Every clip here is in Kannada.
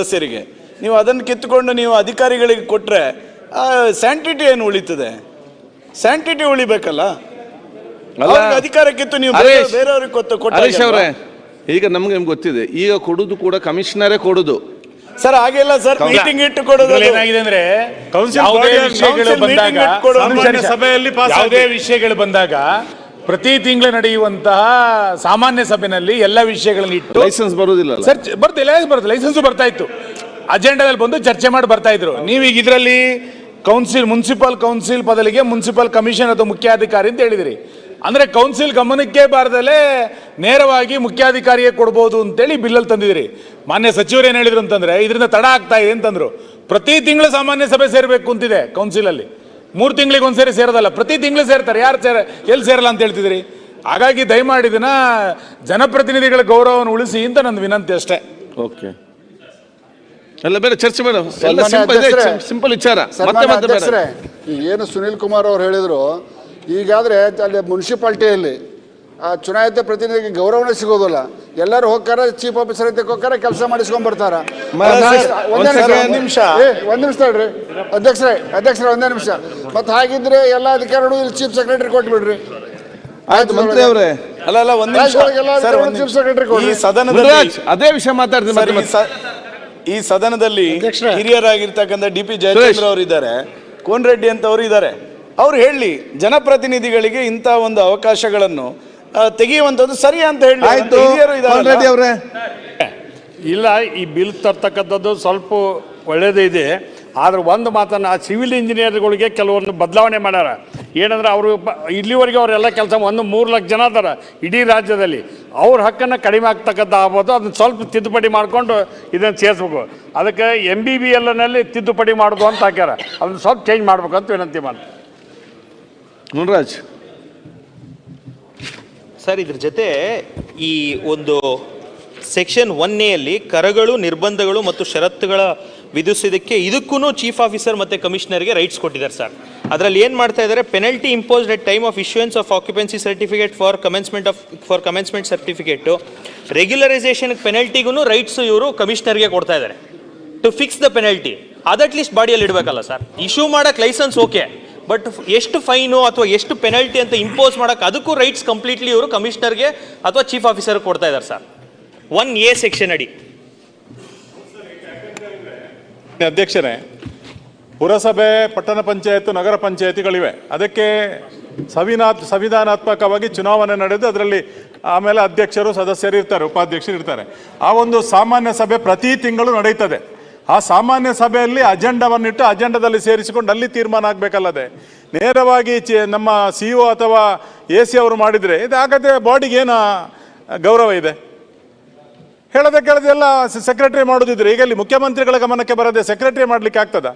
ಸದಸ್ಯರಿಗೆ. ನೀವು ಅದನ್ನು ಕಿತ್ತುಕೊಂಡು ನೀವು ಅಧಿಕಾರಿಗಳಿಗೆ ಕೊಟ್ಟರೆ ಸ್ಯಾಂಟಿಟಿ ಏನು ಉಳಿತದೆ? ಸ್ಯಾಂಟಿಟಿ ಉಳಿಬೇಕಲ್ಲ? ಅಧಿಕಾರ ಕಿತ್ತು ನೀವು ಬೇರೆಯವ್ರಿಗೆ ಕೊಟ್ಟು ಹರೀಶ್ ಅವರೇ ಈಗ ನಮ್ಗೆ ನಿಮ್ಗೆ ಗೊತ್ತಿದೆ ಈಗ ಕೊಡುದು ಕೂಡ ಕಮಿಷನರೇ ಕೊಡುದು. ಸರ್ ಹಾಗೆಲ್ಲ ಸರ್ ಮೀಟಿಂಗ್ ಇಟ್ಟು ಕೊಡೋದು ಏನಾಗಿದೆ ಅಂದ್ರೆ ಕೌನ್ಸಿಲ್ ವಿಷಯಗಳು ಬಂದಾಗ. ಸಭೆಯಲ್ಲಿ ಯಾವುದೇ ವಿಷಯಗಳು ಬಂದಾಗ ಪ್ರತಿ ತಿಂಗಳು ನಡೆಯುವಂತಹ ಸಾಮಾನ್ಯ ಸಭೆಯಲ್ಲಿ ಎಲ್ಲ ವಿಷಯಗಳನ್ನು ಇಟ್ಟು ಲೈಸೆನ್ಸ್ ಬರೋದಿಲ್ಲ ಸರ್ ಬರ್ತಿಲ್ಲ ಬರುತ್ತೆ ಲೈಸೆನ್ಸ್ ಬರ್ತಾ ಇತ್ತು. ಅಜೆಂಡಾದಲ್ಲಿ ಬಂದು ಚರ್ಚೆ ಮಾಡಿ ಬರ್ತಾ ಇದ್ರು. ನೀವೀಗ ಇದರಲ್ಲಿ ಕೌನ್ಸಿಲ್ ಮುನ್ಸಿಪಲ್ ಕೌನ್ಸಿಲ್ ಬದಲಿಗೆ ಮುನ್ಸಿಪಲ್ ಕಮಿಷನ್ ಅಥವಾ ಮುಖ್ಯಾಧಿಕಾರಿ ಅಂತ ಹೇಳಿದಿರಿ. ಅಂದ್ರೆ ಕೌನ್ಸಿಲ್ ಗಮನಕ್ಕೆ ಬಾರದಲ್ಲೇ ನೇರವಾಗಿ ಮುಖ್ಯಾಧಿಕಾರಿಯೇ ಕೊಡ್ಬೋದು ಅಂತೇಳಿ ಬಿಲ್ಲಲ್ಲಿ ತಂದಿದಿರಿ. ಮಾನ್ಯ ಸಚಿವರು ಏನು ಹೇಳಿದ್ರು ಅಂತಂದ್ರೆ ಇದರಿಂದ ತಡ ಆಗ್ತಾ ಇದೆ ಅಂತಂದ್ರು. ಪ್ರತಿ ತಿಂಗಳು ಸಾಮಾನ್ಯ ಸಭೆ ಸೇರಬೇಕು ಅಂತಿದೆ ಕೌನ್ಸಿಲಲ್ಲಿ ಮೂರು ತಿಂಗಳಿಗೆ ಒಂದ್ಸರಿ ಸೇರೋದಲ್ಲ ಪ್ರತಿ ತಿಂಗಳು ಸೇರ್ತಾರೆ. ಯಾರು ಸೇರ ಎಲ್ಲಿ ಸೇರಲ್ಲ ಅಂತ ಹೇಳ್ತಿದ್ರಿ ಹಾಗಾಗಿ ದಯಮಾಡಿ ದಿನ ಜನಪ್ರತಿನಿಧಿಗಳ ಗೌರವವನ್ನು ಉಳಿಸಿ ಅಂತ ನನ್ನ ವಿನಂತಿ ಅಷ್ಟೇ. ಓಕೆ ಎಲ್ಲ ಬೇರೆ ಚರ್ಚೆ ಬೇಡ. ಎಲ್ಲ ಸಿಂಪಲ್ ಇದೆ ಅಧ್ಯಕ್ಷರೇ, ಸಿಂಪಲ್ ವಿಚಾರ. ಮತ್ತೆ ಸನ್ಮಾನ್ಯ ಮತ್ತೆ ಬೇಡ. ಅಧ್ಯಕ್ಷರೇ ಈಗ ಏನು ಸುನೀಲ್ ಕುಮಾರ್ ಅವ್ರು ಹೇಳಿದ್ರು ಈಗಾದ್ರೆ ಅಲ್ಲಿ ಮುನ್ಸಿಪಾಲ್ಟಿಯಲ್ಲಿ ಆ ಚುನಾಯಿತ ಪ್ರತಿನಿಧಿಗೆ ಗೌರವನೇ ಸಿಗೋದಿಲ್ಲ. ಎಲ್ಲರೂ ಹೋಗ್ತಾರ ಚೀಫ್ ಆಫೀಸರ್ ಅಂತ ಹೋಗ್ತಾರೆ ಕೆಲಸ ಮಾಡಿಸ್ಕೊಂಡ್ ಬರ್ತಾರ. ಒಂದ್ ನಿಮಿಷ. ಒಂದ್ ನಿಮಿಷ. ತಡ್ರಿ. ಅಧ್ಯಕ್ಷರೇ ಅಧ್ಯಕ್ಷರೇ ಒಂದೇ ನಿಮಿಷ. ಮತ್ತೆ ಹಾಗಿದ್ರೆ ಎಲ್ಲ ಅಧಿಕಾರಿಗಳು ಇಲ್ಲಿ ಚೀಫ್ ಸೆಕ್ರೆಟರಿ ಕೊಟ್ಬಿಡ್ರಿ. ಆಯ್ತು ಮಂತ್ರಿ ಅವರೇ. ಅಲ್ಲ ಅಲ್ಲ ಒಂದ್ ನಿಮಿಷ. ನಿಮಿಷ. ಈ ಸದನದಲ್ಲಿ ಅದೇ ವಿಷಯ ಮಾತಾಡ್ತೀನಿ ಈ ಸದನದಲ್ಲಿ ಹಿರಿಯರಾಗಿರ್ತಕ್ಕಂಥ ಡಿ ಪಿ. ಜಯಚಂದ್ರ ಅವರು ಇದ್ದಾರೆ ಕೋನ್ ರೆಡ್ಡಿ ಅಂತ ಅವರು ಇದ್ದಾರೆ. ಅವ್ರು ಹೇಳಿ ಜನಪ್ರತಿನಿಧಿಗಳಿಗೆ ಇಂಥ ಒಂದು ಅವಕಾಶಗಳನ್ನು ತೆಗೆಯುವಂಥದ್ದು ಸರಿ ಅಂತ ಹೇಳಿ ಆಯ್ತು. ಅವರೇ? ಇಲ್ಲ ಈ ಬಿಲ್ ತರ್ತಕ್ಕಂಥದ್ದು ಸ್ವಲ್ಪ ಒಳ್ಳೇದೇ ಇದೆ. ಆದ್ರೆ ಒಂದು ಮಾತನ್ನ ಆ ಸಿವಿಲ್ ಇಂಜಿನಿಯರ್ಗಳಿಗೆ ಕೆಲವೊಂದು ಬದಲಾವಣೆ ಮಾಡ್ಯಾರ. ಏನಂದ್ರೆ ಅವರು ಇಲ್ಲಿವರೆಗೆ ಅವರೆಲ್ಲ ಕೆಲಸ ಒಂದು ಮೂರು ಲಕ್ಷ ಜನ ಅದಾರ ಇಡೀ ರಾಜ್ಯದಲ್ಲಿ. ಅವ್ರ ಹಕ್ಕನ್ನು ಕಡಿಮೆ ಆಗ್ತಕ್ಕಂಥ ಆಗ್ಬೋದು ಅದನ್ನ ಸ್ವಲ್ಪ ತಿದ್ದುಪಡಿ ಮಾಡಿಕೊಂಡು ಇದನ್ನು ಸೇರಿಸ್ಬೇಕು. ಅದಕ್ಕೆ ಎಂ ಬಿ ಬಿ ಎಲ್ನಲ್ಲಿ ತಿದ್ದುಪಡಿ ಮಾಡೋದು ಅಂತ ಹಾಕ್ಯಾರ. ಅದನ್ನ ಸ್ವಲ್ಪ ಚೇಂಜ್ ಮಾಡ್ಬೇಕು ಅಂತ ವಿನಂತಿ ಮಾಡಿ ಮುನ್ರಾಜ್ ಸರ್, ಇದ್ರ ಜೊತೆ ಈ ಒಂದು ಸೆಕ್ಷನ್ ಒನ್ ಎಲ್ಲಿ ಕರಗಳು, ನಿರ್ಬಂಧಗಳು ಮತ್ತು ಷರತ್ತುಗಳ ವಿಧಿಸಿದಕ್ಕೆ ಇದಕ್ಕೂ ಚೀಫ್ ಆಫೀಸರ್ ಮತ್ತು ಕಮಿಷನರ್ಗೆ ರೈಟ್ಸ್ ಕೊಟ್ಟಿದ್ದಾರೆ ಸರ್. ಅದರಲ್ಲಿ ಏನು ಮಾಡ್ತಾ ಇದ್ದಾರೆ? Penalty imposed at time of issuance of occupancy certificate for commencement of for commencement certificate regularisation ಪೆನಲ್ಟಿಗೂ rights ಇವರು ಕಮಿಷನರ್ಗೆ ಕೊಡ್ತಾ ಇದ್ದಾರೆ. To fix the penalty at least ಬಾಡಿಯಲ್ಲಿ ಇಡಬೇಕಲ್ಲ ಸರ್. ಇಶ್ಯೂ ಮಾಡೋಕ್ಕೆ ಲೈಸೆನ್ಸ್ ಓಕೆ ಬಟ್ ಎಷ್ಟು ಫೈನು ಅಥವಾ ಎಷ್ಟು ಪೆನಲ್ಟಿ ಅಂತ ಇಂಪೋಸ್ ಮಾಡೋಕೆ ಅದಕ್ಕೂ ರೈಟ್ಸ್ ಕಂಪ್ಲೀಟ್ಲಿ ಇವರು ಕಮಿಷನರ್ಗೆ ಅಥವಾ ಚೀಫ್ ಆಫೀಸರ್ ಕೊಡ್ತಾ ಇದ್ದಾರೆ ಸರ್. ಒನ್ ಎ ಸೆಕ್ಷನ್ ಅಡಿ. ಅಧ್ಯಕ್ಷರೇ, ಪುರಸಭೆ, ಪಟ್ಟಣ ಪಂಚಾಯತ್ ನಗರ ಪಂಚಾಯತಿಗಳಿವೆ. ಅದಕ್ಕೆ ಸವಿನಾತ್, ಸಂವಿಧಾನಾತ್ಮಕವಾಗಿ ಚುನಾವಣೆ ನಡೆದು ಅದರಲ್ಲಿ ಆಮೇಲೆ ಅಧ್ಯಕ್ಷರು, ಸದಸ್ಯರು ಇರ್ತಾರೆ, ಉಪಾಧ್ಯಕ್ಷರು ಇರ್ತಾರೆ. ಆ ಒಂದು ಸಾಮಾನ್ಯ ಸಭೆ ಪ್ರತಿ ತಿಂಗಳು ನಡೀತದೆ. ಆ ಸಾಮಾನ್ಯ ಸಭೆಯಲ್ಲಿ ಅಜೆಂಡವನ್ನಿಟ್ಟು ಅಜೆಂಡದಲ್ಲಿ ಸೇರಿಸಿಕೊಂಡು ಅಲ್ಲಿ ತೀರ್ಮಾನ ಆಗಬೇಕಲ್ಲದೆ? ನೇರವಾಗಿ ನಮ್ಮ ಸಿ ಒ ಅಥವಾ ಎ ಸಿ ಅವರು ಮಾಡಿದರೆ ಇದು ಆಗದೆ ಬಾಡಿಗೆ ಏನು ಗೌರವ ಇದೆ? ಹೇಳದೆ ಕೇಳದೆ ಎಲ್ಲ ಸೆಕ್ರೆಟರಿ ಮಾಡೋದಿದ್ರೆ ಈಗ ಇಲ್ಲಿ ಮುಖ್ಯಮಂತ್ರಿಗಳ ಗಮನಕ್ಕೆ ಬರದೆ ಸೆಕ್ರೆಟರಿ ಮಾಡ್ಲಿಕ್ಕೆ ಆಗ್ತದ?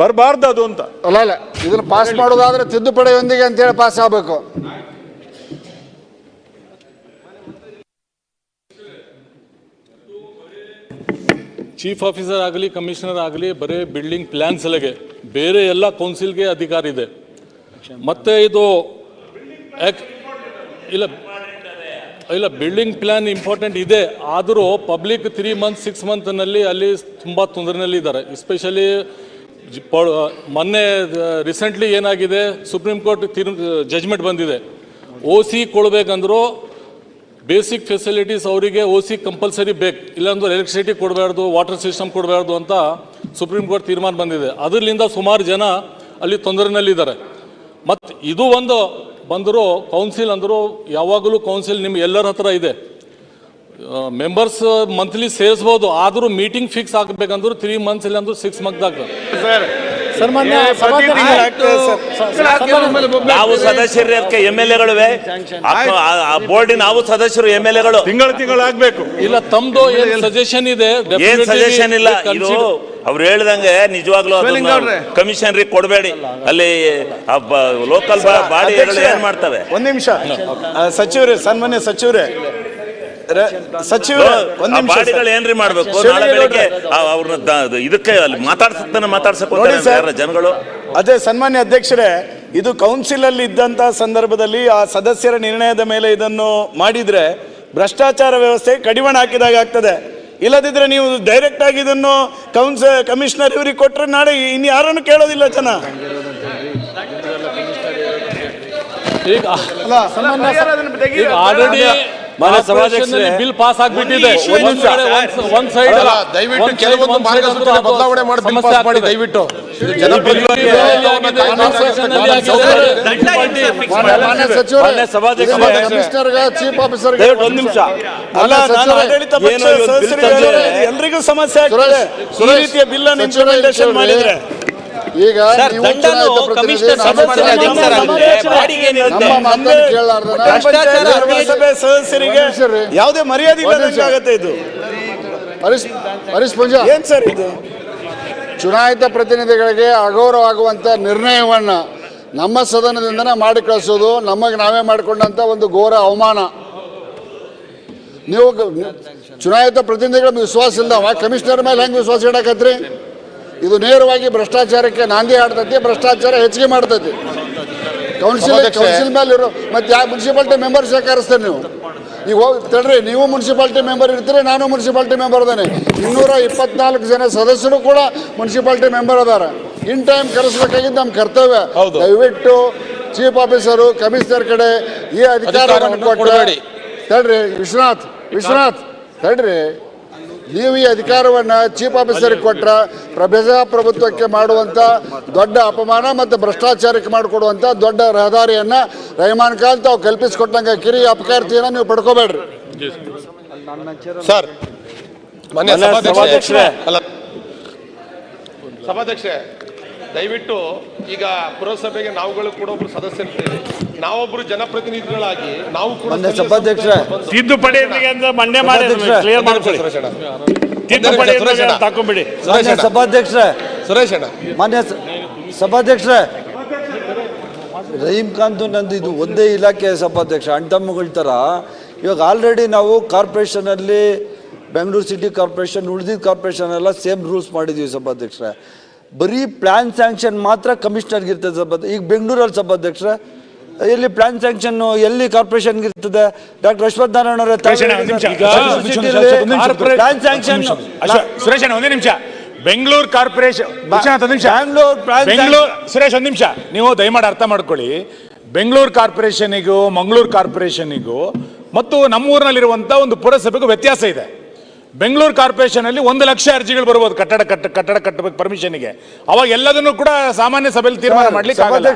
ಬರಬಾರ್ದು ಅದು ಅಂತ. ಅಲ್ಲ ಇಲ್ಲ ಇದನ್ನ ಪಾಸ್ ಮಾಡೋದಾದ್ರೆ ತಿದ್ದುಪಡಿಯೊಂದಿಗೆ ಅಂತೇಳಿ ಪಾಸ್ ಆಗಬೇಕು. ಚೀಫ್ ಆಫೀಸರ್ ಆಗಲಿ ಕಮಿಷನರ್ ಆಗಲಿ, ಬರೀ ಬಿಲ್ಡಿಂಗ್ ಪ್ಲ್ಯಾನ್ ಸಲಗೆ ಬೇರೆ ಎಲ್ಲ ಕೌನ್ಸಿಲ್ಗೆ ಅಧಿಕಾರ ಇದೆ. ಮತ್ತೆ ಇದು ಇಲ್ಲ ಇಲ್ಲ ಬಿಲ್ಡಿಂಗ್ ಪ್ಲ್ಯಾನ್ ಇಂಪಾರ್ಟೆಂಟ್ ಇದೆ. ಆದರೂ ಪಬ್ಲಿಕ್ ತ್ರೀ ಮಂತ್ ಸಿಕ್ಸ್ ಮಂತ್ನಲ್ಲಿ ಅಲ್ಲಿ ತುಂಬ ತೊಂದರೆನಲ್ಲಿ ಇದ್ದಾರೆ. ಎಸ್ಪೆಷಲಿ ಮೊನ್ನೆ ರೀಸೆಂಟ್ಲಿ ಏನಾಗಿದೆ ಸುಪ್ರೀಂ ಕೋರ್ಟ್ ತೀರ್ ಜಜ್ಮೆಂಟ್ ಬಂದಿದೆ. ಓ ಸಿ ಕೊಡಬೇಕಂದ್ರೂ ಬೇಸಿಕ್ ಫೆಸಿಲಿಟೀಸ್ ಅವರಿಗೆ ಓ ಸಿ ಕಂಪಲ್ಸರಿ ಬೇಕು. ಇಲ್ಲಾಂದ್ರೆ ಎಲೆಕ್ಟ್ರಿಸಿಟಿ ಕೊಡಬಾರ್ದು, ವಾಟರ್ ಸಿಸ್ಟಮ್ ಕೊಡಬಾರ್ದು ಅಂತ ಸುಪ್ರೀಂ ಕೋರ್ಟ್ ತೀರ್ಮಾನ ಬಂದಿದೆ. ಅದರಿಂದ ಸುಮಾರು ಜನ ಅಲ್ಲಿ ತೊಂದರೆನಲ್ಲಿದ್ದಾರೆ. ಮತ್ತು ಇದು ಒಂದು ಬಂದರೂ ಕೌನ್ಸಿಲ್ ಅಂದರೂ, ಯಾವಾಗಲೂ ಕೌನ್ಸಿಲ್ ನಿಮ್ಮ ಎಲ್ಲರ ಹತ್ರ ಇದೆ. ಮೆಂಬರ್ಸ್ ಮಂತ್ಲಿ ಸೇರಿಸ್ಬೋದು, ಆದರೂ ಮೀಟಿಂಗ್ ಫಿಕ್ಸ್ ಆಗಬೇಕಂದ್ರೂ ತ್ರೀ ಮಂತ್ಸ್ ಇಲ್ಲ ಅಂದ್ರೆ ಸಿಕ್ಸ್ ಮಂತ್ ಆಗ್ತದೆ ನಾವು ಸದಸ್ಯರು ಅದಕ್ಕೆ ಎಂ ಎಲ್ ಎಗಳು ಆ ಬೋರ್ಡಿನ ನಾವು ಸದಸ್ಯರು ಎಂ ಎಲ್ ಎಗಳು. ತಿಂಗಳು ತಿಂಗಳು ಆಗ್ಬೇಕು. ಇಲ್ಲ ತಮ್ದು ಏನು ಸಜೆಷನ್ ಇದೆ? ಏನ್ ಸಜೆಷನ್ ಇಲ್ಲ? ಇದು ಅವ್ರು ಹೇಳ್ದಂಗೆ ನಿಜವಾಗ್ಲೂ ಕಮಿಷನ್ ರೀ ಕಮಿಷನರಿಗೆ ಕೊಡಬೇಡಿ. ಅಲ್ಲಿ ಲೋಕಲ್ ಬಾಡಿ ಏನ್ ಮಾಡ್ತವೆ? ಒಂದ್ ನಿಮಿಷ. ಸಚಿವರೇ ಸನ್ಮಾನ್ಯ ಸಚಿವರೇ. ರ- ಸಚಿವ ಒಂದ್ ಆ ನಿಮಿಷ ಬಾಡಿಗಳು ಏನ್ರಿ ಮಾಡ್ಬೇಕು ನಾಳೆ ಬೆಳಿಗ್ಗೆ. ಅವ್ರನ್ನ ಇದಕ್ಕೆ ಅಲ್ಲಿ ಮಾತಾಡ್ಸಕ್ತಾನೆ ಮಾತಾಡ್ಸಕ್ ನೋಡಿ ಹೋಗ್ತಾರೆ ಸರ್. ಯಾರ ಜನಗಳು ಅದೇ ಸನ್ಮಾನ್ಯ ಅಧ್ಯಕ್ಷರೇ ಇದು ಕೌನ್ಸಿಲ್ ಅಲ್ಲಿ ಇದ್ದಂತ ಸಂದರ್ಭದಲ್ಲಿ ಆ ಸದಸ್ಯರ ನಿರ್ಣಯದ ಮೇಲೆ ಇದನ್ನು ಮಾಡಿದ್ರೆ ಭ್ರಷ್ಟಾಚಾರ ವ್ಯವಸ್ಥೆ ಕಡಿವಾಣ ಹಾಕಿದಾಗ ಆಗ್ತದೆ ಇಲ್ಲದಿದ್ರೆ ನೀವು ಡೈರೆಕ್ಟ್ ಆಗಿ ಇದನ್ನು ಕೌನ್ಸಿಲ್ ಕಮಿಷನರ್ ಇವ್ರಿಗೆ ಕೊಟ್ಟರೆ ನಾಳೆ ಇನ್ನು ಯಾರನ್ನು ಕೇಳೋದಿಲ್ಲ ಜನ ಈಗ ಆಲ್ರೆಡಿ ಮಾನ್ಯ ಸಭಾಧ್ಯಕ್ಷರೇ, ಬಿಲ್ ಪಾಸ್ ಆಗ್ಬಿಟ್ಟಿದೆ. ಒಂದ್ ಸೈಡ್ ದಯವಿಟ್ಟು ಕೆಲವೊಂದು ಮಾರ್ಗಸೂಚನೆ ಬದಲಾವಣೆ ಮಾಡಿ ಬಿಲ್ ಪಾಸ್ ಮಾಡಿ ದಯವಿಟ್ಟು. ಮಾನ್ಯ ಸಭಾಧ್ಯಕ್ಷರೇ, ಕಮಿಷನರ್ಗೆ ಚೀಫ್ ನಿಮಿಷ. ಅಲ್ಲ ನಾನು ಆಡಳಿತ ಸದಸ್ಯರಿಗೆ ಸಮಸ್ಯೆ ಆಗ್ತದೆ. ಈ ರೀತಿಯ ಬಿಲ್ ಅನ್ನು ಇಂಪ್ಲಿಮೆಂಟೇಷನ್ ಮಾಡಿದ್ರೆ ಈಗ ಸದಸ್ಯರಿಗೆ. ಯಾವುದೇ ಮರ್ಯಾದೆ ಆಗತ್ತೆ ಇದು. ಹರೀಶ್ ಪೂಜಾ. ಏನ್ ಸರ್ ಇದು? ಚುನಾಯಿತ ಪ್ರತಿನಿಧಿಗಳಿಗೆ ಅಗೌರವ ಆಗುವಂಥ ನಿರ್ಣಯವನ್ನು ನಮ್ಮ ಸದನದಿಂದನೇ ಮಾಡಿ ಕಳಿಸೋದು ನಮಗೆ ನಾವೇ ಮಾಡಿಕೊಂಡಂಥ ಒಂದು ಘೋರ ಅವಮಾನ. ನೀವು ಚುನಾಯಿತ ಪ್ರತಿನಿಧಿಗಳ ವಿಶ್ವಾಸ ಇಲ್ದವ ಕಮಿಷನರ್ ಮೇಲೆ ಹೆಂಗೆ ವಿಶ್ವಾಸ ಇಡಕತ್ರಿ? ಇದು ನೇರವಾಗಿ ಭ್ರಷ್ಟಾಚಾರಕ್ಕೆ ನಾಂದಿ ಆಡ್ತೈತಿ ಭ್ರಷ್ಟಾಚಾರ ಹೆಚ್ಚಿಗೆ ಮಾಡ್ತೈತಿ. ಕೌನ್ಸಿಲ್ ಕೌನ್ಸಿಲ್ ಮೇಲೆ ಇರೋ ಮತ್ತೆ ಯಾವ ಮುನ್ಸಿಪಾಲ್ಟಿ ಮೆಂಬರ್ ಸ್ವೀಕರಿಸ್ತೇನೆ ನೀವು? ಈಗ ಹೋಗಿ ತಡ್ರಿ ನೀವು ಮುನ್ಸಿಪಾಲ್ಟಿ ಮೆಂಬರ್ ಇರ್ತೀರಿ ನಾನು ಮುನ್ಸಿಪಾಲ್ಟಿ ಮೆಂಬರ್ ಅದಾನೆ ಇನ್ನೂರ ಇಪ್ಪತ್ನಾಲ್ಕು ಜನ ಸದಸ್ಯರು ಕೂಡ ಮುನ್ಸಿಪಾಲ್ಟಿ ಮೆಂಬರ್ ಅದಾರ. ಇನ್ ಟೈಮ್ ಕರೆಸ್ಬೇಕಾಗಿದ್ದು ನಮ್ಮ ಕರ್ತವ್ಯ. ದಯವಿಟ್ಟು ಚೀಫ್ ಆಫೀಸರು ಕಮಿಷನರ್ ಕಡೆ ಈ ಅಧಿಕಾರವನ್ನು ಕೊಟ್ಟು. ತಡ್ರಿ ವಿಶ್ವನಾಥ್ ವಿಶ್ವನಾಥ್ ತಡ್ರಿ. ನೀವು ಈ ಅಧಿಕಾರವನ್ನು ಚೀಫ್ ಆಫೀಸರ್ಗೆ ಕೊಟ್ರ ಪ್ರಜಾಪ್ರಭುತ್ವಕ್ಕೆ ಮಾಡುವಂಥ ದೊಡ್ಡ ಅಪಮಾನ ಮತ್ತು ಭ್ರಷ್ಟಾಚಾರಕ್ಕೆ ಮಾಡಿಕೊಡುವಂಥ ದೊಡ್ಡ ರಹದಾರಿಯನ್ನು ರಹಮಾನ್ ಖಾನ್ ತಾವು ಕಲ್ಪಿಸಿಕೊಟ್ಟಂಗೆ ಕಿರಿ ಅಪಕಾರ್ತಿಯನ್ನು ನೀವು ಪಡ್ಕೋಬೇಡ್ರಿ. ಸರ್ ಸಭಾಧ್ಯಕ್ಷರೇ. ಸಭಾಧ್ಯಕ್ಷರೇ. ದಯವಿಟ್ಟು ಈಗ ಪುರಸಭೆಗೆ ನಾವುಗಳು ಕೂಡ ಒಬ್ರು ಸದಸ್ಯರಿದ್ದೇವೆ. ನಾವೊಬ್ರು ಜನಪ್ರತಿನಿಧಿಗಳಾಗಿ ನಾವು ಕೂಡ ಸ್ಥಳೀಯ ಸಭಾಧ್ಯಕ್ಷರೇ. ತಿದ್ದುಪಡಿ ಮಂಡ್ಯ ಮಾಡಿ ಕ್ಲಿಯರ್ ಮಾಡ್ಕೊಳ್ಳಿ. ತಿದ್ದುಪಡಿ ಮಾನ್ಯ. ಸಭಾಧ್ಯಕ್ಷರೇ. ಸುರೇಶ್ ಅಣ್ಣ. ಮಾನ್ಯ ಸ- ಸಭಾಧ್ಯಕ್ಷರೇ. ರಹೀಂ ಖಾನ್ದು ನಂದು ಇದು ಒಂದೇ ಇಲಾಖೆ ಸಭಾಧ್ಯಕ್ಷ ಅಣ್ತಮ್ಮಗಳ ಥರ. ಇವಾಗ ಆಲ್ರೆಡಿ ನಾವು ಕಾರ್ಪೊರೇಷನಲ್ಲಿ ಬೆಂಗಳೂರು ಸಿಟಿ ಕಾರ್ಪೊರೇಷನ್ ಉಳಿದಿದ್ದ ಕಾರ್ಪೊರೇಷನ್ ಎಲ್ಲ ಸೇಮ್ ರೂಲ್ಸ್ ಮಾಡಿದ್ದೀವಿ ಸಭಾಧ್ಯಕ್ಷರೇ. ಬರೀ ಪ್ಲ್ಯಾನ್ ಸ್ಯಾಂಕ್ಷನ್ ಮಾತ್ರ ಕಮಿಷನರ್ಗೆ ಇರ್ತದೆ ಸಭಾಧ್ಯಕ್ಷ ಈಗ ಬೆಂಗಳೂರಲ್ಲಿ ಸಭಾಧ್ಯಕ್ಷರೇ ಎಲ್ಲಿ ಪ್ಲಾನ್ ಸ್ಯಾಂಕ್ಷನ್ ಎಲ್ಲಿ ಕಾರ್ಪೊರೇಷನ್ ಇರ್ತದೆ? ಡಾಕ್ಟರ್ ಅಶ್ವಥ್ ನಾರಾಯಣ ಒಂದ್ ನಿಮಿಷ. ಬೆಂಗಳೂರು ಕಾರ್ಪೊರೇಷನ್ ಬೆಂಗಳೂರು ಸುರೇಶ್ ಒಂದ್ ನಿಮಿಷ. ನೀವು ದಯಮಾಡಿ ಅರ್ಥ ಮಾಡ್ಕೊಳ್ಳಿ. ಬೆಂಗಳೂರು ಕಾರ್ಪೊರೇಷನಿಗೂ ಮಂಗಳೂರು ಕಾರ್ಪೊರೇಷನಿಗೂ ಮತ್ತು ನಮ್ಮೂರಿನಲ್ಲಿರುವಂಥ ಒಂದು ಪುರಸಭೆಗೂ ವ್ಯತ್ಯಾಸ ಇದೆ. ಬೆಂಗಳೂರು ಕಾರ್ಪೊರೇಷನ್ ಅಲ್ಲಿ ಒಂದು ಲಕ್ಷ ಅರ್ಜಿಗಳು ಬರ್ಬೋದು ಕಟ್ಟಡ ಕಟ್ಟ ಕಟ್ಟಡ ಕಟ್ಟಬೇಕು ಪರ್ಮಿಷನ್ಗೆ ಅವಾಗ ಎಲ್ಲದನ್ನು ಕೂಡ ಸಾಮಾನ್ಯ ಸಭೆಯಲ್ಲಿ ತೀರ್ಮಾನ ಮಾಡ್ಲಿಕ್ಕೆ ಆಗಲ್ಲ.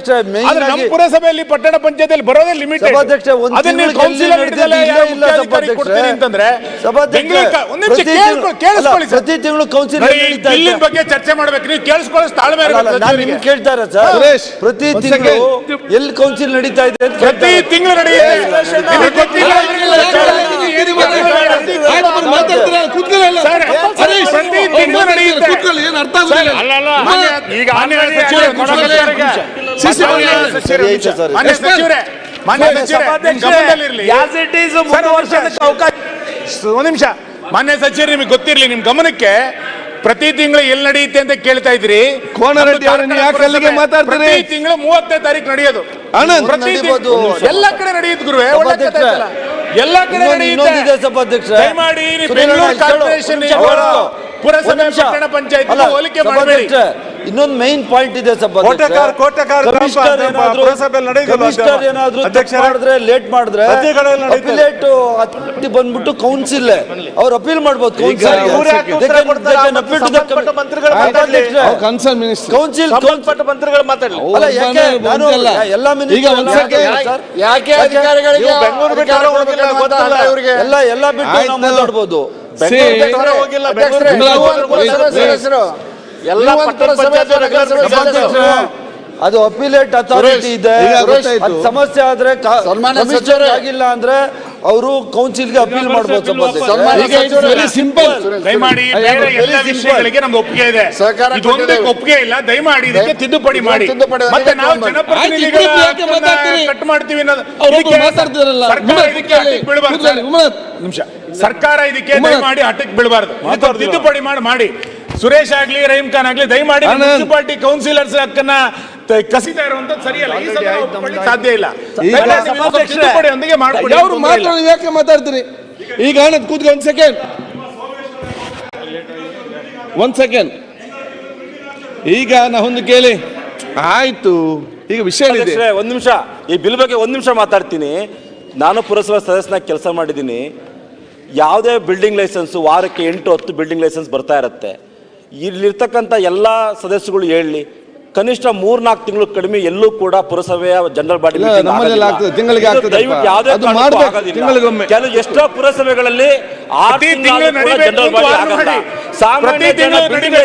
ಆದ್ರೆ ನಮ್ಮ ಪುರಸಭೆಯಲ್ಲಿ ಪಟ್ಟಣ ಪಂಚಾಯತಿಯಲ್ಲಿ ಬರೋದೇ ಲಿಮಿಟ್ ಅದನ್ನ ಇಲ್ಲೇ ಇಲ್ಲ ಅಂತಂದ್ರೆ ಕೇಳಿಸ್ಕೊಳ್ಳಿ ಪ್ರತಿ ತಿಂಗಳು ಕೌನ್ಸಿಲ್. ಬಿಲ್ಲಿನ ಬಗ್ಗೆ ಚರ್ಚೆ ಮಾಡ್ಬೇಕು. ನೀವು ಕೇಳಿಸ್ಕೊಳ್ಳಿ ತಾಳ್ಮೆ. ನಿಮ್ಗೆ ಕೇಳ್ತಾ ಇರೋದು ಸರ್. ಪ್ರತಿ ತಿಂಗಳು ಎಲ್ಲಿ ಕೌನ್ಸಿಲ್ ನಡೀತಾ ಇದೆ ಅಂತ ಪ್ರತಿ. ತಿಂಗಳು ನಡೆಯುತ್ತೆ ಒಂದ್ ನಿಮಿಷ. ಮಾನ್ಯ ಸಚಿವರು ನಿಮ್ಗೆ ಗೊತ್ತಿರ್ಲಿ ನಿಮ್ ಗಮನಕ್ಕೆ ಪ್ರತಿ ತಿಂಗಳು ಎಲ್ಲಿ ನಡೆಯುತ್ತೆ ಅಂತ ಕೇಳ್ತಾ ಇದ್ರಿ. ಕೋನರೆಡ್ಡಿ ಅವರೇ, ಮಾತಾಡ್ತಾರೆ ಯಾಕೆ ಅಲ್ಲಿಗೆ ಮಾತಾಡ್ತೀರಿ? ಪ್ರತಿ ತಿಂಗಳು ಮೂವತ್ತನೇ ತಾರೀಕು ನಡೆಯೋದು. ಪ್ರತಿ ಎಲ್ಲ ಕಡೆ ನಡೆಯುತ್ತೆ ಗುರುವೆ. ಒಳ್ಳೆ. ಎಲ್ಲ ಕಡೆ ನಡೆಯುತ್ತೆ ದಯಮಾಡಿ ಬೆಂಗಳೂರು ಕಾರ್ಪೊರೇಷನ್. ಪುರಸಭೆ ಒಂದು ನಿಮಿಷ. ಪಟ್ಟಣ ಪಂಚಾಯತ್ ಅಲ್ಲ, ಹೋಲಿಕೆ ಮಾಡಬೇಡಿ. ಇನ್ನೊಂದು ಮೈನ್ ಪಾಯಿಂಟ್ ಇದೆ ಕೋಟೆಕಾರ್ ಕೋಟೆಕಾರ ಏನಾದ್ರು- ಪುರಸಭೆಯಲ್ಲಿ ಮಾಡಿದ್ರೆ ಲೇಟ್ ಮಾಡಿದ್ರೆ. ಅಪಿಲೇಟ್ ಬಂದ್ಬಿಟ್ಟು ಕೌನ್ಸಿಲ್ ಅವ್ರು ಅಪೀಲ್ ಮಾಡ್ಬೋದು. ಕನ್ಸರ್ನ್ ಮಿನಿಸ್ಟರ್ ಕೌನ್ಸಿಲ್ ಸಂಬಂಧಪಟ್ಟ ಮಂತ್ರಿಗಳು ಮಾತಾಡಲಿ. ಅಲ್ಲ ಯಾಕೆ? ನಾನು ಎಲ್ಲ ಯಾಕೆ? ಅಧಿಕಾರಿಗಳಿಗೆ ಬೆಂಗಳೂರು ಬಿಟ್ಟು ಎಲ್ಲ ಎಲ್ಲ ಬಿಟ್ಟು ನಾವು. ಮಾತಾಡ್ಬೋದು. ಅದು ಅಪಿಲೇಟ್ ಅಥಾರಿಟಿ ಇದೆ ಅದು ಸಮಸ್ಯೆ ಆದ್ರೆ. ಆಗಿಲ್ಲ ಅಂದ್ರೆ ಅವರು ಕೌನ್ಸಿಲ್ಗೆ ಅಪೀಲ್ ಮಾಡಬಹುದು ಸಿಂಪಲ್. ದಯಮಾಡಿ ಬೇರೆ ಎಲ್ಲ. ವಿಷಯಗಳಿಗೆ ನಮ್ಗೆ ಒಪ್ಪಿಗೆ ಇದೆ. ಇದೊಂದಕ್ಕೆ ಒಪ್ಪಿಗೆ ಇಲ್ಲ ದಯಮಾಡಿ ಇದಕ್ಕೆ ತಿದ್ದುಪಡಿ ಮಾಡಿ. ಮತ್ತೆ ನಾವು. ಜನಪ್ರತಿನಿಧಿಗಳ? ಕಟ್ ಮಾಡ್ತೀವಿ ಅನ್ನೋದು. ಸರ್ಕಾರ ಇದಕ್ಕೆ ಬೀಳ್ಬಾರ್ದು. ನಿಮಿಷ. ಸರ್ಕಾರ ಇದಕ್ಕೆ ಮಾಡಿ ಅಟಕ್ ಬಿಡಬಾರ್ದು ಬೀಳಬಾರ್ದು. ತಿದ್ದುಪಡಿ ಮಾಡಿ ಮಾಡಿ. ಸುರೇಶ್ ಆಗ್ಲಿ ರಹೀಂ ಖಾನ್ ಆಗ್ಲಿ ದಯಮಾಡಿ. ಮುನ್ಸಿಪಾಲಿಟಿ ಕೌನ್ಸಿಲರ್ಸ್ ಹಕ್ಕನ್ನ ಕಸಿತಾ ಇರುವಂತ ಸರಿಯಲ್ಲ. ಈ ಸಲ ಸಾಧ್ಯ ಇಲ್ಲ. ತಿದ್ದುಪಡಿಯೊಂದಿಗೆ ಮಾಡ್ಕೊಡಿ ಅವ್ರು ಮಾತ್ರ ಯಾಕೆ ಮಾತಾಡ್ತೀರಿ? ಈಗ ಆನಂದ್ ಕೂತ್ಕೊ ಒಂದ್ ಸೆಕೆಂಡ್ ಒಂದ್ ಸೆಕೆಂಡ್ ಈಗ ನಾ ಒಂದು ಕೇಳಿ. ಆಯ್ತು. ಈಗ ವಿಷಯ ಒಂದ್ ನಿಮಿಷ. ಈ ಬಿಲ್ ಬಗ್ಗೆ ಒಂದ್ ನಿಮಿಷ ಮಾತಾಡ್ತೀನಿ. ನಾನು ಪುರಸಭಾ ಸದಸ್ಯನಾಗಿ ಕೆಲಸ ಮಾಡಿದ್ದೀನಿ. ಯಾವುದೇ ಬಿಲ್ಡಿಂಗ್ ಲೈಸೆನ್ಸ್ ವಾರಕ್ಕೆ ಎಂಟು ಹತ್ತು ಬಿಲ್ಡಿಂಗ್ ಲೈಸೆನ್ಸ್ ಬರ್ತಾ ಇರುತ್ತೆ. ಇಲ್ಲಿರ್ತಕ್ಕಂಥ ಎಲ್ಲ ಸದಸ್ಯಗಳು ಹೇಳಿ ಕನಿಷ್ಠ ಮೂರ್ನಾಲ್ಕು ತಿಂಗಳು ಕಡಿಮೆ ಎಲ್ಲೂ ಕೂಡ ಪುರಸಭೆಯ ಜನರಲ್ ಬಾಡಿ. ಕೆಲವು ಎಷ್ಟೋ ಪುರಸಭೆಗಳಲ್ಲಿ ಜನರಲ್ ಬಾಡಿ ಆಗಲ್ಲ. ಸಾಮಾನ್ಯ ಬಿಲ್ಡಿಂಗ್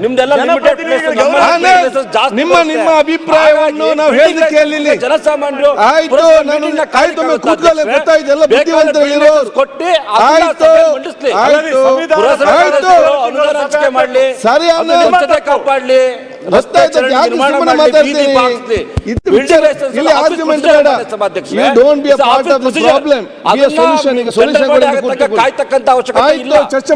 ನಿಮ್ದೆಲ್ಲ ನಮ್ಮ ನಿಮ್ಮ ಅಭಿಪ್ರಾಯವನ್ನು ನಾವು ಹೇಳಿದ ಕೇಳಲಿಲ್ಲ ಜನಸಾಮಾನ್ಯರು ಆಯ್ತು ನಾನು ಕೂತ್ಕೊಳ್ಳಿ. ಗೊತ್ತಾಯ್ತು ಎಲ್ಲ ಬುದ್ಧಿವಂತರು ಕೊಟ್ಟು ಆಯ್ತು ಆಯ್ತು ಅನುದಾನ ಹಂಚಿಕೆ ಮಾಡ್ಲಿ ಸರಿ, ಕಾಪಾಡ್ಲಿ ರಸ್ತೆ ಕಾಯ್ತಕ್ಕಂತ ಅವಶ್ಯಕತೆ ಇಲ್ಲ. ಚರ್ಚೆ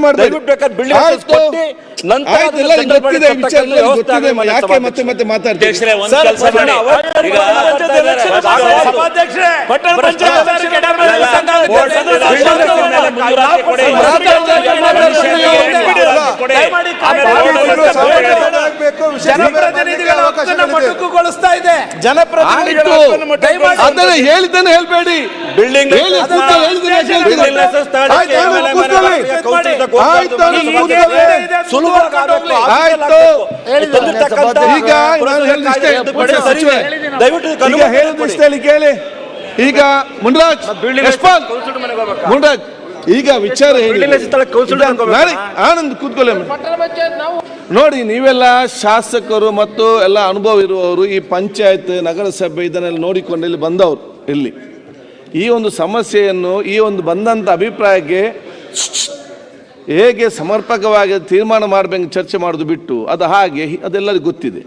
ಜನಪ್ರತಿನಿಧಿಗಳ ಮಟ್ಟಕ್ಕೂ ಮೊಟಕುಗೊಳಿಸ್ತಾ ಇದೆ ಜನಪ್ರತಿನಿಧಿಗಳ ಹೇಳಿದ್ದನ್ನು ಹೇಳ್ಬೇಡಿ. ಬಿಲ್ಡಿಂಗ್. ದಯವಿಟ್ಟು ಕೇಳಿ. ಈಗ ಮುನ್ರಾಜ್ ಮುನ್ರಾಜ್ ಈಗ ವಿಚಾರ ಹೇಳಿ. ಆನಂದ್ ಕೂತ್ಕೊಳ್ಳಿ. ನೋಡಿ, ನೀವೆಲ್ಲ ಶಾಸಕರು ಮತ್ತು ಎಲ್ಲ ಅನುಭವ ಇರುವವರು ಈ ಪಂಚಾಯತ್, ನಗರಸಭೆ ಇದನ್ನೆಲ್ಲ ನೋಡಿಕೊಂಡು ಇಲ್ಲಿ ಬಂದವರು ಇಲ್ಲಿ. ಈ ಒಂದು ಸಮಸ್ಯೆಯನ್ನು, ಈ ಒಂದು ಬಂದಂಥ ಅಭಿಪ್ರಾಯಕ್ಕೆ ಹೇಗೆ ಸಮರ್ಪಕವಾಗಿ ತೀರ್ಮಾನ ಮಾಡಬೇಕು ಚರ್ಚೆ ಮಾಡೋದು ಬಿಟ್ಟು, ಅದು ಹಾಗೆ, ಅದೆಲ್ಲರಿಗೂ ಗೊತ್ತಿದೆ.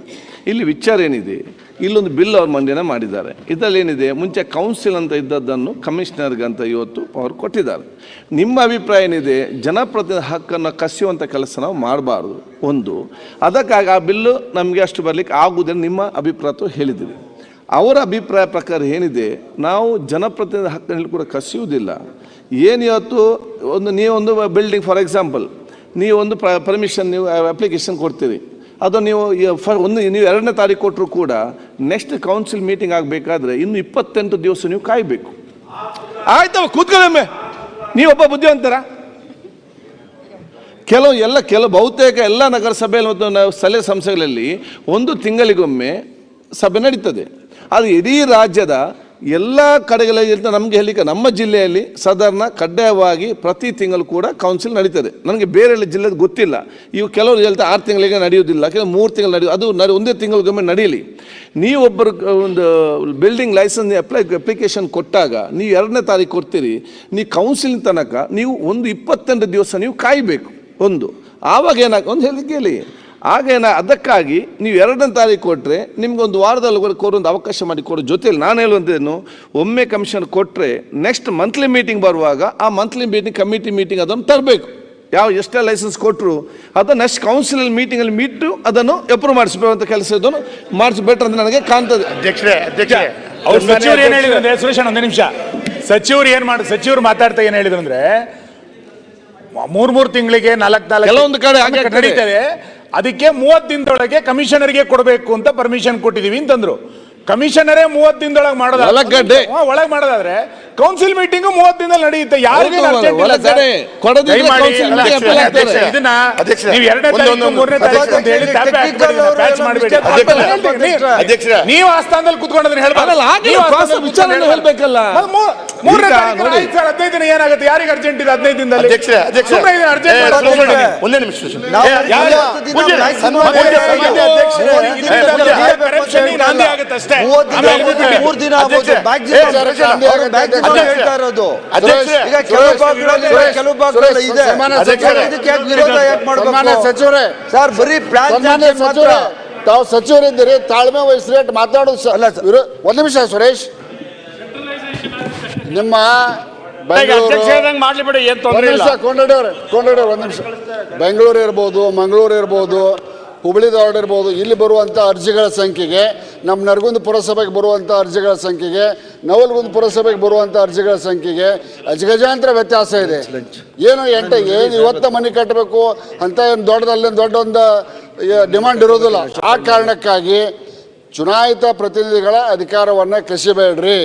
ಇಲ್ಲಿ ವಿಚಾರ ಏನಿದೆ? ಇಲ್ಲೊಂದು ಬಿಲ್ ಅವ್ರು ಮಂಡನೆ ಮಾಡಿದ್ದಾರೆ. ಇದರಲ್ಲಿ ಏನಿದೆ ಮುಂಚೆ ಕೌನ್ಸಿಲ್ ಅಂತ ಇದ್ದದ್ದನ್ನು ಕಮಿಷನರ್ಗೆ ಅಂತ ಇವತ್ತು ಅವರು ಕೊಟ್ಟಿದ್ದಾರೆ. ನಿಮ್ಮ ಅಭಿಪ್ರಾಯ ಏನಿದೆ? ಜನಪ್ರತಿನಿಧಿ ಹಕ್ಕನ್ನು ಕಸಿಯುವಂಥ ಕೆಲಸ ನಾವು ಮಾಡಬಾರ್ದು. ಒಂದು, ಅದಕ್ಕಾಗಿ ಆ ಬಿಲ್ಲು ನಮಗೆ ಅಷ್ಟು ಬರಲಿಕ್ಕೆ ಆಗುವುದನ್ನು ನಿಮ್ಮ ಅಭಿಪ್ರಾಯ ಹೇಳಿದ್ದೀವಿ ಅವರ ಅಭಿಪ್ರಾಯ ಪ್ರಕಾರ ಏನಿದೆ? ನಾವು ಜನಪ್ರತಿನಿಧಿ ಹಕ್ಕನ್ನು ಕೂಡ ಕಸಿಯುವುದಿಲ್ಲ. ಏನು ಇವತ್ತು ಒಂದು, ನೀವೊಂದು ಬಿಲ್ಡಿಂಗ್ ಫಾರ್ ಎಕ್ಸಾಂಪಲ್ ನೀವೊಂದು ಪರ್ಮಿಷನ್ ನೀವು ಅಪ್ಲಿಕೇಶನ್ ಕೊಡ್ತೀರಿ. ಅದು ನೀವು ಒಂದು, ನೀವು ಎರಡನೇ ತಾರೀಕು ಕೊಟ್ಟರು ಕೂಡ ನೆಕ್ಸ್ಟ್ ಕೌನ್ಸಿಲ್ ಮೀಟಿಂಗ್ ಆಗಬೇಕಾದ್ರೆ ಇನ್ನು ಇಪ್ಪತ್ತೆಂಟು ದಿವಸ ನೀವು ಕಾಯಬೇಕು. ಆಯ್ತವ ಕೂತ್ಕೊಳ್ಳೊಮ್ಮೆ ನೀವೊಬ್ಬ ಬುದ್ಧಿವಂತರ. ಕೆಲವು, ಎಲ್ಲ, ಕೆಲವು ಬಹುತೇಕ ಎಲ್ಲ ನಗರಸಭೆಯಲ್ಲಿ ಮತ್ತು ಸ್ಥಳೀಯ ಸಂಸ್ಥೆಗಳಲ್ಲಿ ಒಂದು ತಿಂಗಳಿಗೊಮ್ಮೆ ಸಭೆ ನಡೀತದೆ. ಅದು ಇಡೀ ರಾಜ್ಯದ ಎಲ್ಲ ಕಡೆಗಳಲ್ಲಿ ನಮಗೆ ಹೇಳಲಿಕ್ಕೆ ನಮ್ಮ ಜಿಲ್ಲೆಯಲ್ಲಿ ಸಾಧಾರಣ ಕಡ್ಡಾಯವಾಗಿ ಪ್ರತಿ ತಿಂಗಳು ಕೂಡ ಕೌನ್ಸಿಲ್ ನಡೀತದೆ. ನನಗೆ ಬೇರೆ ಜಿಲ್ಲೆ ಗೊತ್ತಿಲ್ಲ. ಇವು ಕೆಲವರು ಹೇಳ್ತಾರೆ ಆರು ತಿಂಗಳಿಗೆ ನಡೆಯುವುದಿಲ್ಲ, ಕೆಲವು ಮೂರು ತಿಂಗಳು ನಡೆಯೋ, ಅದು ನಡೆ, ಒಂದೇ ತಿಂಗಳಿಗೊಮ್ಮೆ ನಡೆಯಲಿ ನೀವೊಬ್ಬರು ಒಂದು ಬಿಲ್ಡಿಂಗ್ ಲೈಸೆನ್ಸ್ ಅಪ್ಲೈ ಅಪ್ಲಿಕೇಶನ್ ಕೊಟ್ಟಾಗ ನೀವು ಎರಡನೇ ತಾರೀಕು ಕೊಡ್ತೀರಿ, ನೀವು ಕೌನ್ಸಿಲ್ ತನಕ ನೀವು ಒಂದು ಇಪ್ಪತ್ತೆಂಟು ದಿವಸ ನೀವು ಕಾಯಬೇಕು, ಒಂದು. ಆವಾಗ ಏನಾಗ, ಒಂದು ಹೇಳಿ ಕೇಳಿ. ಆಗ ಏನ ಅದಕ್ಕಾಗಿ ನೀವು ಎರಡನೇ ತಾರೀಕು ಕೊಟ್ಟರೆ ನಿಮ್ಗೆ ಒಂದು ವಾರದಲ್ಲಿ ಕೋರೊಂದು ಅವಕಾಶ ಮಾಡಿ ಕೊಡೋ ಜೊತೆಯಲ್ಲಿ ನಾನು ಹೇಳುವಂಥದ್ದೇನು ಒಮ್ಮೆ ಕಮಿಷನ್ ಕೊಟ್ಟರೆ ನೆಕ್ಸ್ಟ್ ಮಂತ್ಲಿ ಮೀಟಿಂಗ್ ಬರುವಾಗ ಆ ಮಂತ್ಲಿ ಮೀಟಿಂಗ್ ಕಮಿಟಿ ಮೀಟಿಂಗ್ ಅದನ್ನು ತರಬೇಕು. ಯಾವ ಎಷ್ಟೇ ಲೈಸೆನ್ಸ್ ಕೊಟ್ಟರು ಅದನ್ನು ನೆಕ್ಸ್ಟ್ ಕೌನ್ಸಿಲ್ ಮೀಟಿಂಗಲ್ಲಿ ಮೀಟು ಅದನ್ನು ಅಪ್ರೂವ್ ಮಾಡಿಸ್ಬೇಕಂತ ಕೆಲಸ ಇದನ್ನು ಮಾಡಿಸ್ಬೇಟ್ರೆ ಅಂತ ನನಗೆ ಕಾಣ್ತದೆ. ಅಧ್ಯಕ್ಷರೇ ಅವ್ರು ಸಚಿವರು ಏನು ಹೇಳಿದ್ರು ಅಂದ್ರೆ ಸುರೇಶ್ ಒಂದು ನಿಮಿಷ. ಸಚಿವರು ಏನ್ ಮಾಡಿ ಸಚಿವರು ಮಾತಾಡ್ತಾ ಏನು ಹೇಳಿದ್ರು ಅಂದ್ರೆ ಮೂರ್ ಮೂರ್ ತಿಂಗಳಿಗೆ ನಾಲ್ಕು ನಾಲ್ಕು ಕೆಲವೊಂದು ಕಡೆ. ನಡೀತದೆ. ಅದಕ್ಕೆ ಮೂವತ್ತು ದಿನದೊಳಗೆ ಕಮಿಷನರ್ಗೆ ಕೊಡಬೇಕು ಅಂತ ಪರ್ಮಿಷನ್ ಕೊಟ್ಟಿದ್ದೀವಿ ಅಂತಂದ್ರು. ಕಮಿಷನರೇ ಮೂವತ್ತು ದಿನದೊಳಗೆ ಮಾಡೋದು ಒಳಗಡೆ. ಒಳಗೆ ಮಾಡೋದಾದ್ರೆ ಕೌನ್ಸಿಲ್ ಮೀಟಿಂಗ್ ಮೂವತ್ತು ದಿನದಲ್ಲಿ ನಡೆಯುತ್ತೆ ಯಾರಿಗೂ ಇದನ್ನ ನೀವು ಎರಡನೇ ಒಂದು- ತಾರೀಕು ಮೂರನೇ ತಾರೀಕು ಅಂತ ಹೇಳಿ ಪ್ಯಾಚ್ ಮಾಡಬೇಡಿ. ನೀವು ಆ ಸ್ಥಾನದಲ್ಲಿ ಕುತ್ಕೊಂಡ್ರೆ ಹೇಳ್ಬೇಕಲ್ಲ. ಮೂರನೇ ತಾರೀಕು ಹದಿನೈದು ದಿನ ಏನಾಗುತ್ತೆ ಯಾರಿಗೆ ಅರ್ಜೆಂಟ್ ಇದೆ ಹದಿನೈದು ದಿನದಲ್ಲಿ ಅರ್ಜೆಂಟ್ ಒಂದೇ ನಿಮಿಷ ನಾಂದಿ ಆಗುತ್ತೆ ಅಷ್ಟೇ ಮೂವತ್ತು ದಿನ ಆಮೇಲೆ ಆಗ್ಬೋದು, ಮೂರು ದಿನ. ಹೇಳ್ತಾ ಇರೋದು. ಈಗ ಕೆಲವು ಭಾಗಗಳಲ್ಲಿ ಕೆಲವು ಭಾಗಗಳಲ್ಲಿ ಇದೆ? ಸಚಿವರೇ. ಇದಕ್ಕೆ ಯಾಕೆ ವಿರೋಧ ಯಾಕೆ ಮಾಡಬೇಕು? ಸಚಿವರೇ ಸರ್ ಬರೀ ಪ್ಲಾನ್ ಮಾತ್ರ. ತಾವು ಸಚಿವರಿದ್ದೀರಿ ತಾಳ್ಮೆ ವಹಿಸ್ರೇಟ್ ಮಾತಾಡೋದು ಸ- ಅಲ್ಲ ಒಂದ್ ನಿಮಿಷ ಸುರೇಶ್. ನಿಮ್ಮ ಬೆಂಗಳೂರು ಮಾಡ್ಲಿ ಬಿಡಿ ಏನ್ ಒಂದ್ ನಿಮಿಷ ಬೆಂಗಳೂರು ಇರ್ಬೋದು ಮಂಗಳೂರು ಇರ್ಬೋದು ಹುಬ್ಳಿ ಧಾರವಾಡ ಇರ್ಬೋದು ಇಲ್ಲಿ ಬರುವಂಥ ಅರ್ಜಿಗಳ ಸಂಖ್ಯೆಗೆ ನಮ್ಮ ನರಗುಂದ ಪುರಸಭೆಗೆ ಬರುವಂಥ ಅರ್ಜಿಗಳ ಸಂಖ್ಯೆಗೆ ನವಲಗುಂದ ಪುರಸಭೆಗೆ ಬರುವಂಥ ಅರ್ಜಿಗಳ ಸಂಖ್ಯೆಗೆ ಅಜಗಜಾಂತರ ವ್ಯತ್ಯಾಸ ಇದೆ. ಏನು ಎಂಟ ಏನು ಇವತ್ತು ಮನೆ ಕಟ್ಟಬೇಕು ಅಂತ ಏನು ದೊಡ್ಡದಲ್ಲಿ ದೊಡ್ಡ ಒಂದು ಡಿಮಾಂಡ್ ಇರೋದಿಲ್ಲ. ಆ ಕಾರಣಕ್ಕಾಗಿ ಚುನಾಯಿತ ಪ್ರತಿನಿಧಿಗಳ ಅಧಿಕಾರವನ್ನು ಕಸಿಬೇಡ್ರಿ.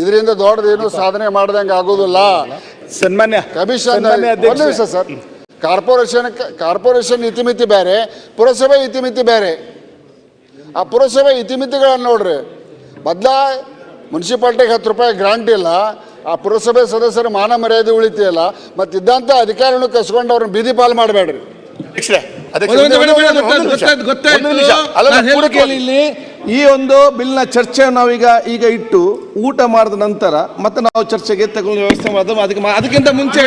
ಇದರಿಂದ ದೊಡ್ಡದೇನು ಸಾಧನೆ ಮಾಡ್ದಂಗೆ ಆಗೋದಿಲ್ಲ. ಸನ್ಮಾನ್ಯ ಕಮಿಷನ್ ಸರ್. ಕಾರ್ಪೊರೇಷನ್ ಕಾರ್ಪೊರೇಷನ್ ಇತಿಮಿತಿ ಬೇರೆ ಪುರಸಭೆ ಇತಿಮಿತಿ ಬೇರೆ. ಆ ಪುರಸಭೆ ಇತಿಮಿತಿಗಳನ್ನು ನೋಡ್ರಿ. ಮೊದ್ಲ ಮುನ್ಸಿಪಾಲ್ಟಿಗೆ ಹತ್ತು ರೂಪಾಯಿ ಗ್ರಾಂಟ್ ಇಲ್ಲ ಆ ಪುರಸಭೆ ಸದಸ್ಯರ ಮಾನ ಮರ್ಯಾದೆ ಉಳಿತಿಲ್ಲ ಮತ್ತು ಇದ್ದಂತ ಅಧಿಕಾರವನ್ನು ಕಸ್ಕೊಂಡು ಅವ್ರನ್ನ ಬೀದಿ ಪಾಲು ಮಾಡಬೇಡ್ರಿ. ಇಲ್ಲಿ ಈ ಒಂದು ಬಿಲ್ನ ಚರ್ಚೆ ನಾವೀಗ ಈಗ ಇಟ್ಟು ಊಟ ಮಾಡಿದ ನಂತರ ಮತ್ತೆ ನಾವು ಚರ್ಚೆಗೆ ತಗೊಂಡು ವ್ಯವಸ್ಥೆ ಮಾಡೋದು ಅದಕ್ಕೆ ಮಾ- ಅದಕ್ಕಿಂತ ಮುಂಚೆ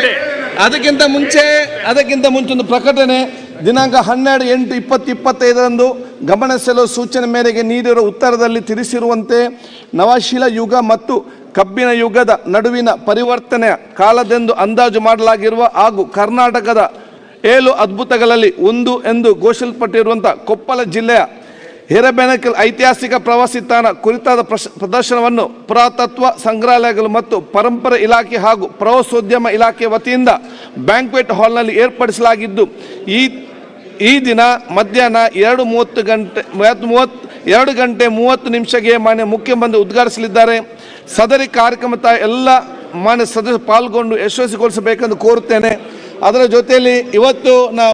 ಅದಕ್ಕಿಂತ ಮುಂಚೆ ಅದಕ್ಕಿಂತ ಮುಂಚೆ ಒಂದು ಪ್ರಕಟಣೆ. ದಿನಾಂಕ ಹನ್ನೆರಡು, ಎಂಟು, ಇಪ್ಪತ್ತು, ಇಪ್ಪತ್ತೈದರಂದು ಗಮನಿಸಲು ಸೂಚನೆ ಮೇರೆಗೆ ನೀಡಿರುವ ಉತ್ತರದಲ್ಲಿ ತಿಳಿಸಿರುವಂತೆ ನವಶೀಲ ಯುಗ ಮತ್ತು ಕಬ್ಬಿನ ಯುಗದ ನಡುವಿನ ಪರಿವರ್ತನೆಯ ಕಾಲದೆಂದು ಅಂದಾಜು ಮಾಡಲಾಗಿರುವ ಹಾಗೂ ಕರ್ನಾಟಕದ ಏಳು ಅದ್ಭುತಗಳಲ್ಲಿ ಒಂದು ಎಂದು ಘೋಷಿಸಲ್ಪಟ್ಟಿರುವಂಥ ಕೊಪ್ಪಳ ಜಿಲ್ಲೆಯ ಹಿರಬೆನಕಲ್ ಐತಿಹಾಸಿಕ ಪ್ರವಾಸಿ ತಾಣ ಕುರಿತಾದ ಪ್ರಶ- ಪ್ರದರ್ಶನವನ್ನು ಪುರಾತತ್ವ ಸಂಗ್ರಹಾಲಯಗಳು ಮತ್ತು ಪರಂಪರೆ ಇಲಾಖೆ ಹಾಗೂ ಪ್ರವಾಸೋದ್ಯಮ ಇಲಾಖೆ ವತಿಯಿಂದ ಬ್ಯಾಂಕ್ವೆಟ್ ಹಾಲ್ನಲ್ಲಿ ಏರ್ಪಡಿಸಲಾಗಿದ್ದು ಈ ಈ ದಿನ ಮಧ್ಯಾಹ್ನ ಎರಡು ಮೂವತ್ತು ಗಂಟೆ, ಮೂವತ್ತು ಎರಡು ಗಂಟೆ ಮೂವತ್ತು ನಿಮಿಷಕ್ಕೆ ಮಾನ್ಯ ಮುಖ್ಯಮಂತ್ರಿ ಉದ್ಘಾಟಿಸಲಿದ್ದಾರೆ. ಸದರಿ ಕಾರ್ಯಕ್ರಮದ ಎಲ್ಲ ಮಾನ್ಯ ಸದಸ್ಯರು ಪಾಲ್ಗೊಂಡು ಯಶಸ್ವಿಗೊಳಿಸಬೇಕೆಂದು ಕೋರುತ್ತೇನೆ. ಅದರ ಜೊತೆಯಲ್ಲಿ ಇವತ್ತು ನಾವು